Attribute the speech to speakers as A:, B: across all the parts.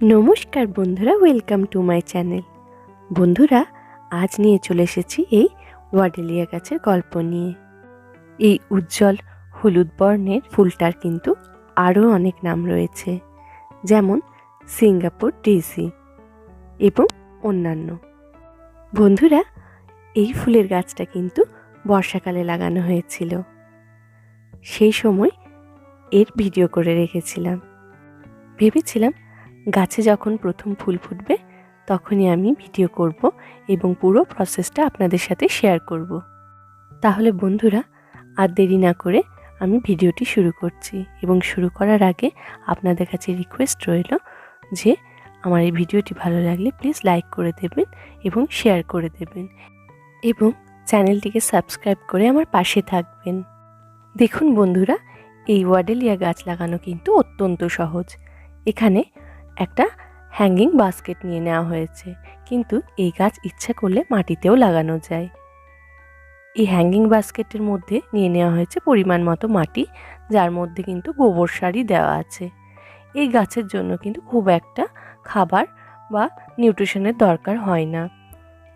A: নমস্কার বন্ধুরা welcome to my channel বন্ধুরা, আজ নিয়ে চলে এসেছি এই ওয়াডেলিয়া গাছের গল্প নিয়ে। এই উজ্জ্বল হলুদ বর্ণের ফুলটার কিন্তু আরও অনেক নাম রয়েছে, যেমন সিঙ্গাপুর ডিসি এবং অন্যান্য। বন্ধুরা, এই ফুলের গাছটা কিন্তু বর্ষাকালে লাগানো হয়েছিল। সেই সময় এর ভিডিও করে রেখেছিলাম। ভেবেছিলাম গাছে যখন প্রথম ফুল ফুটবে, তখনই আমি ভিডিও করব এবং পুরো প্রসেসটা আপনাদের সাথে শেয়ার করব। তাহলে বন্ধুরা, আর দেরি না করে আমি ভিডিওটি শুরু করছি এবং শুরু করার আগে আপনাদের কাছে রিকোয়েস্ট রইল যে আমার এই ভিডিওটি ভালো লাগলে প্লিজ লাইক করে দেবেন এবং শেয়ার করে দেবেন এবং চ্যানেলটিকে সাবস্ক্রাইব করে আমার পাশে থাকবেন। দেখুন বন্ধুরা, এই ওয়াডেলিয়া গাছ লাগানো কিন্তু অত্যন্ত সহজ। এখানে একটা হ্যাঙ্গিং বাস্কেট নিয়ে নেওয়া হয়েছে। কিন্তু এই গাছ ইচ্ছা করলে মাটিতেও লাগানো যায়। এই হ্যাঙ্গিং বাস্কেটের মধ্যে নিয়ে নেওয়া হয়েছে পরিমাণ মতো মাটি, যার মধ্যে কিন্তু গোবর সারই দেওয়া আছে। এই গাছের জন্য কিন্তু খুব একটা খাবার বা নিউট্রিশনের দরকার হয় না।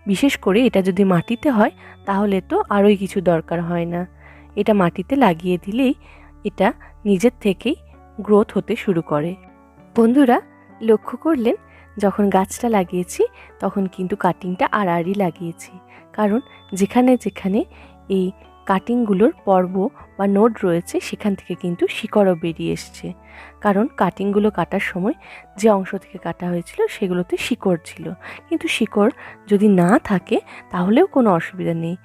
A: বিশেষ করে এটা যদি মাটিতে হয়, তাহলে তো আরোই কিছু দরকার হয় না। এটা মাটিতে লাগিয়ে দিলেই এটা নিজের থেকেই গ্রোথ হতে শুরু করে। বন্ধুরা লক্ষ্য করলেন, যখন গাছটা লাগিয়েছি, তখন কিন্তু কাটিংটা আড়াআড়ি লাগিয়েছি। কারণ যেখানে যেখানে এই কাটিংগুলোর পর্ব বা নোড রয়েছে, সেখান থেকে কিন্তু শিকড়ও বেরিয়ে এসছে। কারণ কাটিংগুলো কাটার সময় যে অংশ থেকে কাটা হয়েছিল, সেগুলোতে শিকড় ছিল। কিন্তু শিকড় যদি না থাকে, তাহলেও কোনো অসুবিধা নেই।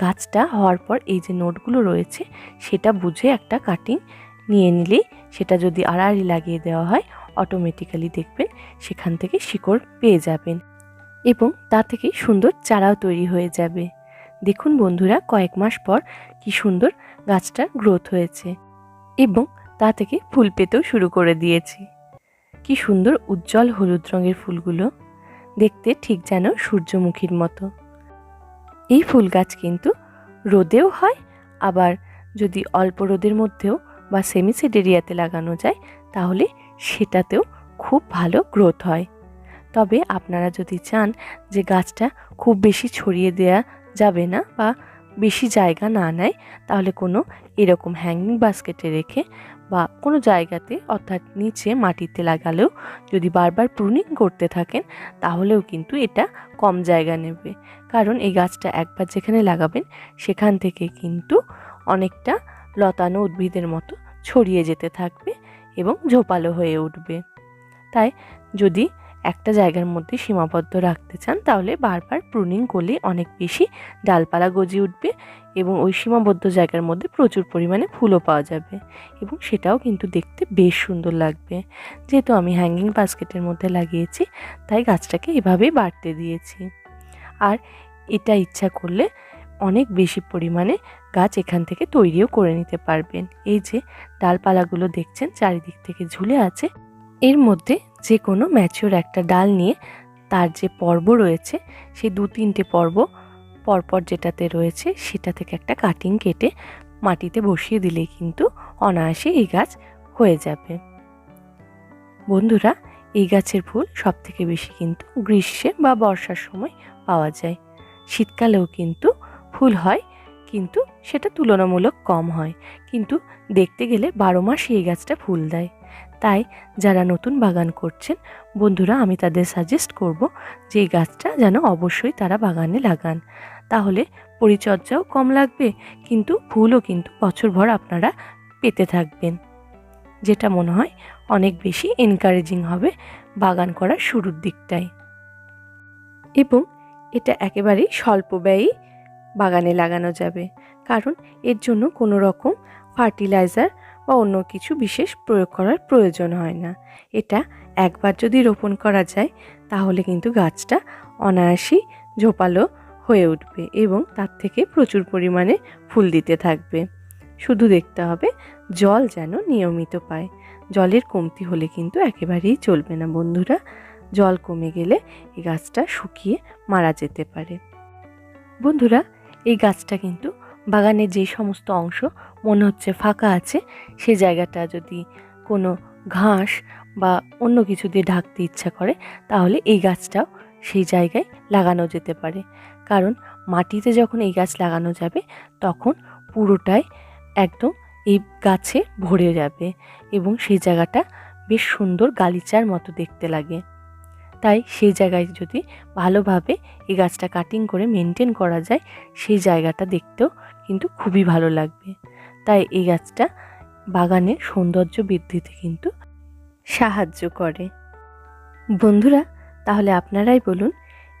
A: গাছটা হওয়ার পর এই যে নোটগুলো রয়েছে, সেটা বুঝে একটা কাটিং নিয়ে নিলেই সেটা যদি আড়াআড়ি লাগিয়ে দেওয়া হয় অটোমেটিক্যালি দেখবেন সেখান থেকে শিকড় পেয়ে যাবেন এবং তা থেকে সুন্দর চারাও তৈরি হয়ে যাবে। দেখুন বন্ধুরা, কয়েক মাস পর কি সুন্দর গাছটা গ্রোথ হয়েছে এবং তা থেকে ফুল পেতেও শুরু করে দিয়েছি। কি সুন্দর উজ্জ্বল হলুদ রঙের ফুলগুলো দেখতে ঠিক যেন সূর্যমুখীর মতো। এই ফুল গাছ কিন্তু রোদেও হয়, আবার যদি অল্প রোদের মধ্যেও বা সেমিসেড এরিয়াতে লাগানো যায়, তাহলে সেটাতেও খুব ভালো গ্রোথ হয়। তবে আপনারা যদি চান যে গাছটা খুব বেশি ছড়িয়ে দেয়া যাবে না বা বেশি জায়গা না নেয়, তাহলে কোনো এরকম হ্যাঙ্গিং বাস্কেটে রেখে বা কোনো জায়গাতে, অর্থাৎ নিচে মাটিতে লাগালেও যদি বারবার প্রুনিং করতে থাকেন, তাহলেও কিন্তু এটা কম জায়গা নেবে। কারণ এই গাছটা একবার যেখানে লাগাবেন, সেখান থেকে কিন্তু অনেকটা লতানো উদ্ভিদের মতো ছড়িয়ে যেতে থাকবে। এবং ঝোপালো হয়ে উঠবে। তাই যদি একটা জায়গার মধ্যে সীমাবদ্ধ রাখতে চান, তাহলে বারবার প্রুনিং করলে অনেক বেশি ডালপালা গজিয়ে উঠবে এবং ওই সীমাবদ্ধ জায়গার মধ্যে প্রচুর পরিমাণে ফুলও পাওয়া যাবে এবং সেটাও কিন্তু দেখতে বেশ সুন্দর লাগবে। যেহেতু আমি হ্যাঙ্গিং বাস্কেটের মধ্যে লাগিয়েছি, তাই গাছটাকে এভাবেই বাড়তে দিয়েছি। আর এটা ইচ্ছা করলে অনেক বেশি পরিমাণে গাছ এখান থেকে তৈরিও করে নিতে পারবেন। এই যে ডালপালাগুলো দেখছেন, চারিদিক থেকে ঝুলে আছে। এর মধ্যে যে কোনো ম্যাচিওর একটা ডাল নিয়ে তার যে পর্ব রয়েছে সেই দু তিনটে পর্ব পরপর যেটাতে রয়েছে, সেটা থেকে একটা কাটিং কেটে মাটিতে বসিয়ে দিলে কিন্তু অনায়াসে এই গাছ হয়ে যাবে। বন্ধুরা, এই গাছের ফুল সব থেকে বেশি কিন্তু গ্রীষ্মে বা বর্ষার সময় পাওয়া যায়। শীতকালেও কিন্তু ফুল হয়, কিন্তু সেটা তুলনামূলক কম হয়। কিন্তু দেখতে গেলে বারো মাস এই গাছটা ফুল দেয়। তাই যারা নতুন বাগান করছেন, বন্ধুরা আমি তাদের সাজেস্ট করব যে এই গাছটা যেন অবশ্যই তারা বাগানে লাগান। তাহলে পরিচর্যাও কম লাগবে, কিন্তু ফুলও কিন্তু বছরভর আপনারা পেতে থাকবেন। যেটা মনে হয় অনেক বেশি এনকারেজিং হবে বাগান করার শুরুর দিকটায়। এবং এটা একেবারেই স্বল্প ব্যয়ই বাগানে লাগানো যাবে। কারণ এর জন্য কোনো রকম ফার্টিলাইজার বা অন্য কিছু বিশেষ প্রয়োগ করার প্রয়োজন হয় না। এটা একবার যদি রোপণ করা যায়, তাহলে কিন্তু গাছটা অনায়াসই ঝোপালো হয়ে উঠবে এবং তার থেকে প্রচুর পরিমাণে ফুল দিতে থাকবে। শুধু দেখতে হবে, জল যেন নিয়মিত পায়। জলের কমতি হলে কিন্তু একেবারেই চলবে না বন্ধুরা। জল কমে গেলে এই গাছটা শুকিয়ে মারা যেতে পারে। বন্ধুরা এই গাছটা কিন্তু বাগানের যে সমস্ত অংশ মনে হচ্ছে ফাঁকা আছে, সে জায়গাটা যদি কোনো ঘাস বা অন্য কিছু দিয়ে ঢাকতে ইচ্ছা করে, তাহলে এই গাছটাও সেই জায়গায় লাগানো যেতে পারে। কারণ মাটিতে যখন এই গাছ লাগানো যাবে, তখন পুরোটাই একদম এই গাছে ভরে যাবে এবং সেই জায়গাটা বেশ সুন্দর গালিচার মতো দেখতে লাগে। তাই সেই জায়গায় যদি ভালোভাবে এই গাছটা কাটিং করে মেনটেন করা যায়, সেই জায়গাটা দেখতেও কিন্তু খুবই ভালো লাগবে। তাই এই গাছটা বাগানের সৌন্দর্য বৃদ্ধিতে কিন্তু সাহায্য করে। বন্ধুরা, তাহলে আপনারাই বলুন,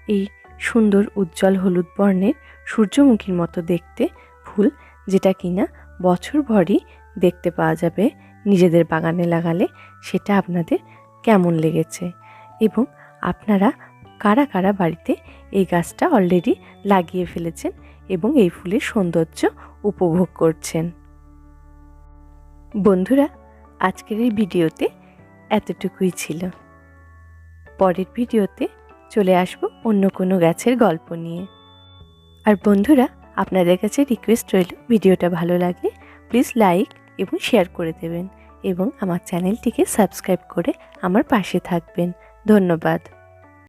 A: এই সুন্দর উজ্জ্বল হলুদ বর্ণের সূর্যমুখীর মতো দেখতে ফুল যেটা কিনা বছর ভরই দেখতে পাওয়া যাবে নিজেদের বাগানে লাগালে, সেটা আপনাদের কেমন লেগেছে? এবং আপনারা কারা কারা বাড়িতে এই গাছটা অলরেডি লাগিয়ে ফেলেছেন এবং এই ফুলের সৌন্দর্য উপভোগ করছেন? বন্ধুরা, আজকের এই ভিডিওতে এতটুকুই ছিল। পরের ভিডিওতে চলে আসব অন্য কোনো গাছের গল্প নিয়ে। আর বন্ধুরা, আপনাদের কাছে রিকোয়েস্ট রইল, ভিডিওটা ভালো লাগলে প্লিজ লাইক এবং শেয়ার করে দেবেন এবং আমার চ্যানেলটিকে সাবস্ক্রাইব করে আমার পাশে থাকবেন। ধন্যবাদ।